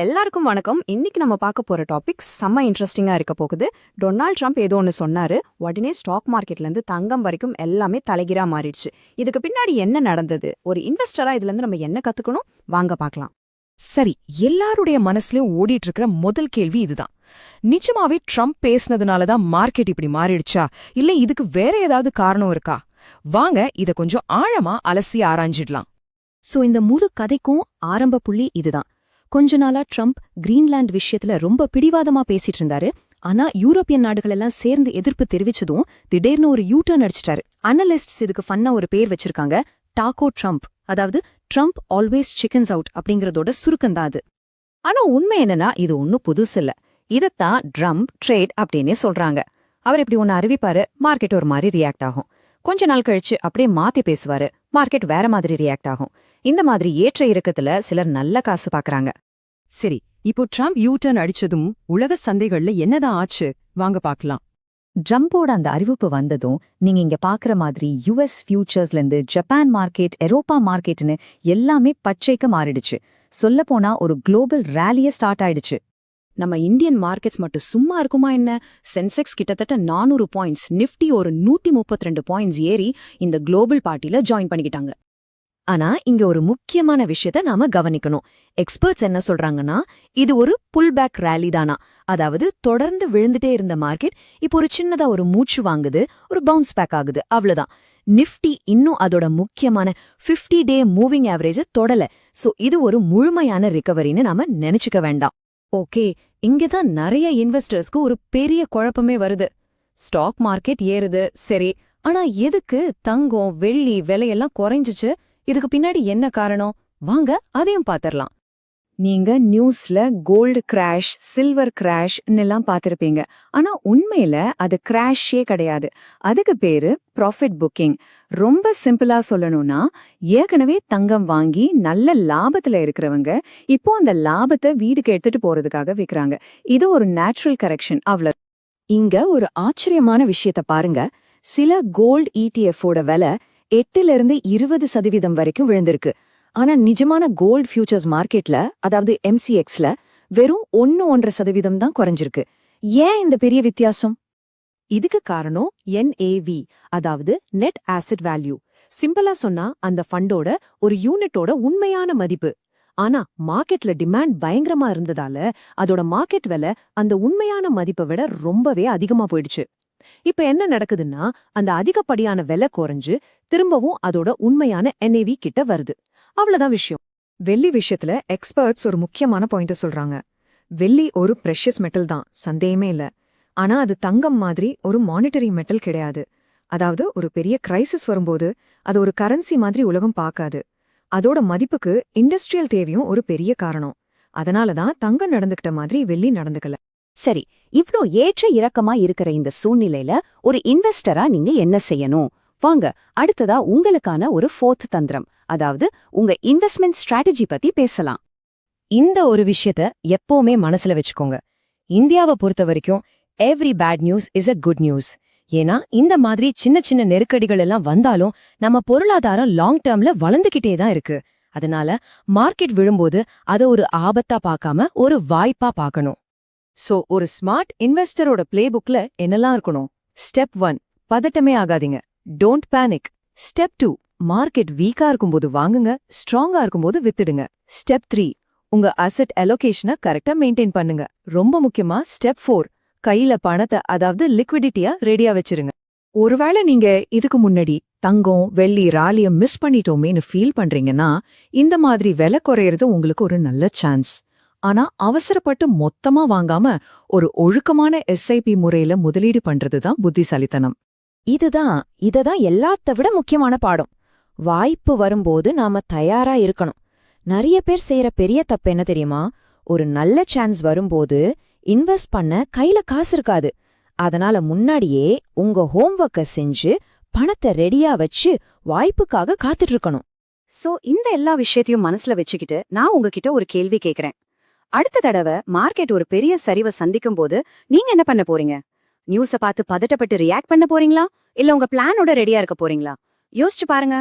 எல்லாருக்கும் வணக்கம். இன்னைக்கு நம்ம பார்க்க போற டாபிக் செம்ம இன்ட்ரெஸ்டிங்கா இருக்க போகுது. டொனால்ட் ட்ரம்ப் ஏதோ ஒன்று சொன்னாரு. உடனே ஸ்டாக் மார்க்கெட்ல இருந்து தங்கம் வரைக்கும் எல்லாமே தலைகீரா மாறிடுச்சு. இதுக்கு பின்னாடி என்ன நடந்தது? ஒரு இன்வெஸ்டரா இதுல இருந்து நம்ம என்ன கத்துக்கணும்? வாங்க பார்க்கலாம். சரி எல்லாருடைய மனசுலயும் ஓடிட்டு இருக்கிற முதல் கேள்வி இதுதான். நிஜமாவே ட்ரம்ப் பேசுனதுனால தான் மார்க்கெட் இப்படி மாறிடுச்சா? இல்ல இதுக்கு வேற ஏதாவது காரணம் இருக்கா? வாங்க இத கொஞ்சம் ஆழமா அலசி ஆராய்ஞ்சிடலாம். சோ இந்த முழு கதைக்கும் ஆரம்ப புள்ளி இதுதான். கொஞ்ச நாளா ட்ரம்ப் கிரீன்லாண்ட் விஷயத்துல ரொம்ப பிடிவாதமா பேசிட்டு இருந்தாரு. ஆனா யூரோப்பியன் நாடுகள் எல்லாம் சேர்ந்து எதிர்ப்பு தெரிவிச்சதும் திடீர்னு ஒரு யூ டர்ன் அடிச்சிட்டாரு. அனலிஸ்ட்ஸ் இதுக்கு ஃபன்னா ஒரு பேர் வச்சிருக்காங்க. டாகோ ட்ரம்ப் அதாவது ட்ரம்ப் ஆல்வேஸ் சிக்கன்ஸ் அவுட் அப்படிங்கறதோட சுருக்கம்தான் அது. ஆனா உண்மை என்னன்னா இது ஒன்னும் புதுசு இல்ல. இதத்தான் ட்ரம்ப் ட்ரேட் அப்படின்னே சொல்றாங்க. அவர் இப்படி ஒன்னு அறிவிப்பாரு மார்க்கெட் ஒரு மாதிரி ரியாக்ட் ஆகும். கொஞ்ச நாள் கழிச்சு அப்படியே மாத்தி பேசுவாரு. மார்க்கெட் வேற மாதிரி ரியாக்ட் ஆகும். இந்த மாதிரி ஏற்ற இறக்கத்துல சிலர் நல்ல காசு பாக்குறாங்க. சரி இப்போ ட்ரம்ப் யூ டர்ன் அடிச்சதும் உலக சந்தைகள்ல என்னதான் ஆச்சு? வாங்க பார்க்கலாம் ட்ரம்போட அந்த அறிவிப்பு வந்ததும் நீங்க இங்க பாக்குற மாதிரி யுஎஸ் ஃபியூச்சர்ஸ்ல இருந்து ஜப்பான் மார்க்கெட் ஐரோப்பா மார்க்கெட்னு எல்லாமே பச்சைக்கு மாறிடுச்சு. சொல்லப்போனா ஒரு குளோபல் ரேலியே ஸ்டார்ட் ஆயிடுச்சு. நம்ம இந்தியன் மார்க்கெட்ஸ் மட்டும் சும்மா இருக்குமா என்ன? சென்செக்ஸ் கிட்டத்தட்ட நானூறு பாயிண்ட்ஸ் நிஃப்டி ஒரு நூத்தி முப்பத்தி ரெண்டு பாயிண்ட்ஸ் ஏறி இந்த குளோபல் பார்ட்டில ஜாயின் பண்ணிக்கிட்டாங்க. ஆனா இங்க ஒரு முக்கியமான விஷயத்த நாம கவனிக்கணும். எக்ஸ்பர்ட்ஸ் என்ன சொல்றாங்கன்னா இது ஒரு புல் பேக் ரேலி தானா? அதாவது தொடர்ந்து விழுந்துட்டே இருந்த மார்க்கெட் இப்போ ஒரு சின்னதா ஒரு மூச்சு வாங்குது ஒரு பவுன்ஸ் பேக் ஆகுது அவ்வளவுதான். நிஃப்டி இன்னும் அதோட முக்கியமான 50 டே மூவிங் ஆவரேஜ தொடல. சோ இது ஒரு முழுமையான ரிகவரின்னு நாம நினைச்சுக்க வேண்டாம். ஓகே இங்கதான் நிறைய இன்வெஸ்டர்ஸ்க்கு ஒரு பெரிய குழப்பமே வருது. ஸ்டாக் மார்க்கெட் ஏறுது சரி ஆனா எதுக்கு தங்கம் வெள்ளி விலையெல்லாம் குறைஞ்சுச்சு? இதுக்கு பின்னாடி என்ன காரணம்? வாங்க அதையும் பாத்திரலாம். நீங்க நியூஸ்ல கோல்டு கிராஷ் சில்வர் கிராஷ் எல்லாம் பார்த்திருப்பீங்க. ஆனா உண்மையில அது கிராஷே கிடையாது. அதுக்கு பேரு ப்ராஃபிட் புக்கிங் ரொம்ப சிம்பிளா சொல்லணும்னா ஏற்கனவே தங்கம் வாங்கி நல்ல லாபத்துல இருக்கிறவங்க இப்போ அந்த லாபத்தை வீடுக்கு எடுத்துட்டு போறதுக்காக விற்கிறாங்க இது ஒரு நேச்சுரல் கரெக்ஷன் அவ்வளவு. இங்க ஒரு ஆச்சரியமான விஷயத்த பாருங்க. சில கோல்டு இடிஎஃப்-ஓட விலை எட்டுல இருந்து இருபது சதவீதம் வரைக்கும் விழுந்திருக்கு. ஆனா நிஜமான கோல்ட் ஃபியூச்சர்ஸ் மார்க்கெட்ல அதாவது எம்சிஎக்ஸ்ல வெறும் ஒன்னு ஒன்றரை சதவீதம் தான் குறைஞ்சிருக்கு. ஏன் இந்த பெரிய வித்தியாசம்? இதுக்கு காரணம் என்ஏவி அதாவது நெட் ஆசிட் வேல்யூ சிம்பிளா சொன்னா அந்த ஃபண்டோட ஒரு யூனிட்டோட உண்மையான மதிப்பு. ஆனா மார்க்கெட்ல டிமாண்ட் பயங்கரமா இருந்ததால அதோட மார்க்கெட் விலை அந்த உண்மையான மதிப்பை விட ரொம்பவே அதிகமா போயிடுச்சு. இப்ப என்ன நடக்குதுன்னா அந்த அதிகப்படியான விலை குறைஞ்சு திரும்பவும் அதோட உண்மையான என்ஏவி கிட்ட வருது. அவ்வளவுதான் விஷயம். வெள்ளி விஷயத்துல எக்ஸ்பர்ட்ஸ் ஒரு முக்கியமான பாயிண்ட சொல்றாங்க. வெள்ளி ஒரு ப்ரெஷியஸ் மெட்டல் தான் சந்தேகமே இல்ல. ஆனா அது தங்கம் மாதிரி ஒரு மானிட்டரி மெட்டல் கிடையாது. அதாவது ஒரு பெரிய கிரைசிஸ் வரும்போது அது ஒரு கரன்சி மாதிரி உலகம் பார்க்காது. அதோட மதிப்புக்கு இண்டஸ்ட்ரியல் தேவையும் ஒரு பெரிய காரணம். அதனால தான் தங்கம் நடந்துக்கிட்ட மாதிரி வெள்ளி நடந்துக்கல. சரி இவ்ளோ ஏற்ற இறக்கமா இருக்கிற இந்த சூழ்நிலையில ஒரு இன்வெஸ்டரா நீங்க என்ன செய்யணும்? வாங்க அடுத்ததா உங்களுக்கான ஒரு ஃபோர்த் தந்திரம் அதாவது உங்க இன்வெஸ்ட்மெண்ட் ஸ்ட்ராட்டஜி பத்தி பேசலாம். இந்த ஒரு விஷயத்த எப்பவுமே மனசுல வச்சுக்கோங்க. இந்தியாவை பொறுத்த வரைக்கும் every bad news is a good news ஏன்னா இந்த மாதிரி சின்ன சின்ன நெருக்கடிகள் எல்லாம் வந்தாலும் நம்ம பொருளாதாரம் லாங் டேர்ம்ல வளர்ந்துகிட்டே தான் இருக்கு. அதனால மார்க்கெட் விழும்போது அதை ஒரு ஆபத்தா பார்க்காம ஒரு வாய்ப்பா பார்க்கணும். சோ ஒரு ஸ்மார்ட் இன்வெஸ்டரோட பிளே புக்ல என்னெல்லாம் இருக்கணும்? ஸ்டெப் ஒன் பதட்டமே ஆகாதீங்க. Don't panic step two market வீக்கா இருக்கும்போது வாங்குங்க ஸ்ட்ராங்கா இருக்கும்போது வித்துடுங்க. ஸ்டெப் த்ரீ உங்க அசெட் அலோகேஷனை கரெக்டா மெயின்டைன் பண்ணுங்க. ரொம்ப முக்கியமா ஸ்டெப் ஃபோர் கையில பணத்தை அதாவது லிக்விடிட்டியா ரெடியா வச்சிருங்க. ஒருவேளை நீங்க இதுக்கு முன்னாடி தங்கம் வெள்ளி ராலிய மிஸ் பண்ணிட்டோமேனு ஃபீல் பண்றீங்கன்னா இந்த மாதிரி விலை குறையறது உங்களுக்கு ஒரு நல்ல சான்ஸ் ஆனா அவசரப்பட்டு மொத்தமா வாங்காம ஒரு ஒழுக்கமான எஸ்ஐபி முறையில முதலீடு பண்றதுதான் புத்திசாலித்தனம். இதுதான் இததான் எல்லாத்த விட முக்கியமான பாடம். வாய்ப்பு வரும்போது நாம தயாரா இருக்கணும். நிறைய பேர் செய்யற பெரிய தப்பு என்ன தெரியுமா? ஒரு நல்ல சான்ஸ் வரும்போது இன்வெஸ்ட் பண்ண கையில காசு இருக்காது. அதனால முன்னாடியே உங்க ஹோம்ஒர்க்க செஞ்சு பணத்தை ரெடியா வச்சு வாய்ப்புக்காக காத்துட்டு இருக்கணும். சோ இந்த எல்லா விஷயத்தையும் மனசுல வச்சுக்கிட்டு நான் உங்ககிட்ட ஒரு கேள்வி கேக்குறேன். அடுத்த தடவை மார்க்கெட் ஒரு பெரிய சரிவை சந்திக்கும் போது நீங்க என்ன பண்ண போறீங்க? நியூஸ பார்த்து பதட்டப்பட்டு ரியாக்ட் பண்ண போறீங்களா? இல்ல உங்க பிளானோட ரெடியா இருக்க போறீங்களா? யோசிச்சு பாருங்க.